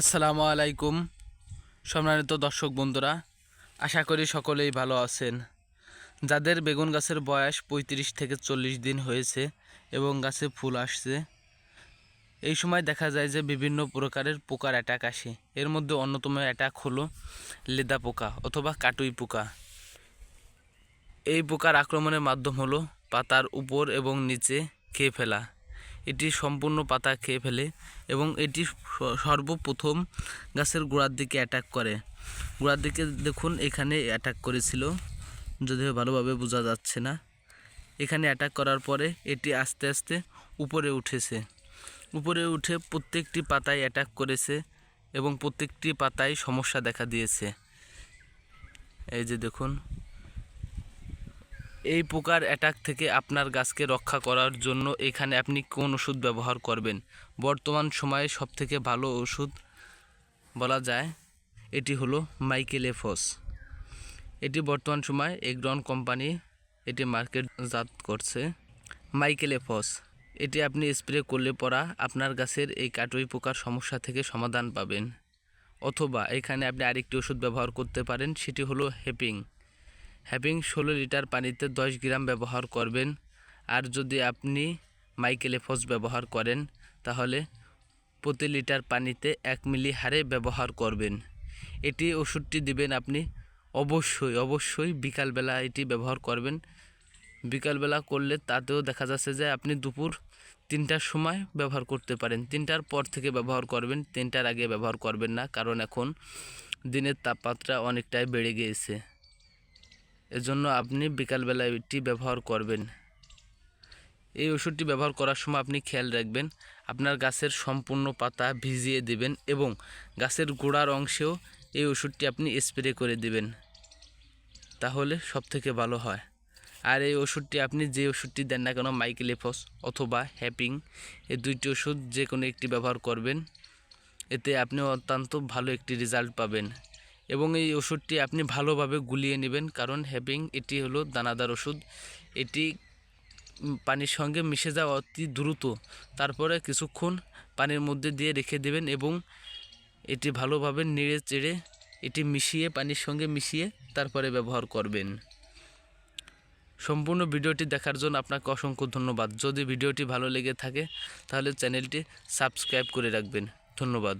আসসালামু আলাইকুম, সম্মানিত দর্শক বন্ধুরা, আশা করি সকলেই ভালো আছেন। যাদের বেগুন গাছের বয়স পঁয়ত্রিশ থেকে চল্লিশ দিন হয়েছে এবং গাছে ফুল আসছে, এই সময় দেখা যায় যে বিভিন্ন প্রকারের পোকার অ্যাটাক আসে। এর মধ্যে অন্যতম অ্যাটাক হলো লেদা পোকা অথবা কাটুই পোকা। এই পোকার আক্রমণের মাধ্যম হলো পাতার উপর এবং নিচে খেয়ে ফেলা। এটি সম্পূর্ণ পাতা খেয়ে ফেলে এবং এটি সর্বপ্রথম গাছের গোড়ার দিকে অ্যাটাক করে। গোড়ার দিকে দেখুন, এখানে অ্যাটাক করেছিল, যদিও ভালোভাবে বোঝা যাচ্ছে না। এখানে অ্যাটাক করার পরে এটি আস্তে আস্তে উপরে উঠেছে। উপরে উঠে প্রত্যেকটি পাতায় অ্যাটাক করেছে এবং প্রত্যেকটি পাতায় সমস্যা দেখা দিয়েছে। এই যে দেখুন এই পোকার অ্যাটাক থেকে আপনার গাছকে রক্ষা করার জন্য এখানে আপনি কোন ওষুধ ব্যবহার করবেন? বর্তমান সময়ে সবথেকে ভালো ওষুধ বলা যায় এটি হলো মাইকেলেফস। এটি বর্তমান সময়ে এগ্রন কোম্পানি এটি মার্কেটজাত করছে। মাইকেলেফস, এটি আপনি স্প্রে করলে পরা আপনার গাছের এই কাটুই পোকার সমস্যা থেকে সমাধান পাবেন। অথবা এখানে আপনি আরেকটি ওষুধ ব্যবহার করতে পারেন, সেটি হলো হেপিং। হ্যাভিং ষোলো লিটার পানিতে দশ গ্রাম ব্যবহার করবেন। আর যদি আপনি মাইকেলেফস ব্যবহার করেন, তাহলে প্রতি লিটার পানিতে এক মিলি হারে ব্যবহার করবেন। এটি ওষুধটি দিবেন আপনি অবশ্যই অবশ্যই বিকালবেলা এটি ব্যবহার করবেন। বিকালবেলা করলে তাতেও দেখা যাচ্ছে যে আপনি দুপুর তিনটার সময় ব্যবহার করতে পারেন। তিনটার পর থেকে ব্যবহার করবেন, তিনটার আগে ব্যবহার করবেন না, কারণ এখন দিনের তাপমাত্রা অনেকটাই বেড়ে গিয়েছে। এজন্য আপনি বিকালবেলা এটি ব্যবহার করবেন। এই ওষুধটি ব্যবহার করার সময় আপনি খেয়াল রাখবেন, আপনার গাছের সম্পূর্ণ পাতা ভিজিয়ে দেবেন এবং গাছের গোড়ার অংশেও এই ওষুধটি আপনি স্প্রে করে দিবেন, তাহলে সব থেকে ভালো হয়। আর এই ওষুধটি আপনি যে ওষুধটি দেন না কেন, মাইকেলেফস অথবা হ্যাপিং, এই দুইটি ওষুধ যে কোনো একটি ব্যবহার করবেন, এতে আপনি অত্যন্ত ভালো একটি রেজাল্ট পাবেন। এবং এই ওষুধটি আপনি ভালোভাবে গুলিয়ে নেবেন। কারণ হ্যাপিং এটি হলো দানাদার ওষুধ। এটি পানির সঙ্গে মিশে যাওয়া অতি দ্রুত। তারপরে কিছুক্ষণ পানির মধ্যে দিয়ে রেখে দেবেন এবং এটি ভালোভাবে নেড়ে চেড়ে এটি মিশিয়ে পানির সঙ্গে মিশিয়ে তারপরে ব্যবহার করবেন। সম্পূর্ণ ভিডিওটি দেখার জন্য আপনাকে অসংখ্য ধন্যবাদ। যদি ভিডিওটি ভালো লেগে থাকে, তাহলে চ্যানেলটি সাবস্ক্রাইব করে রাখবেন। ধন্যবাদ।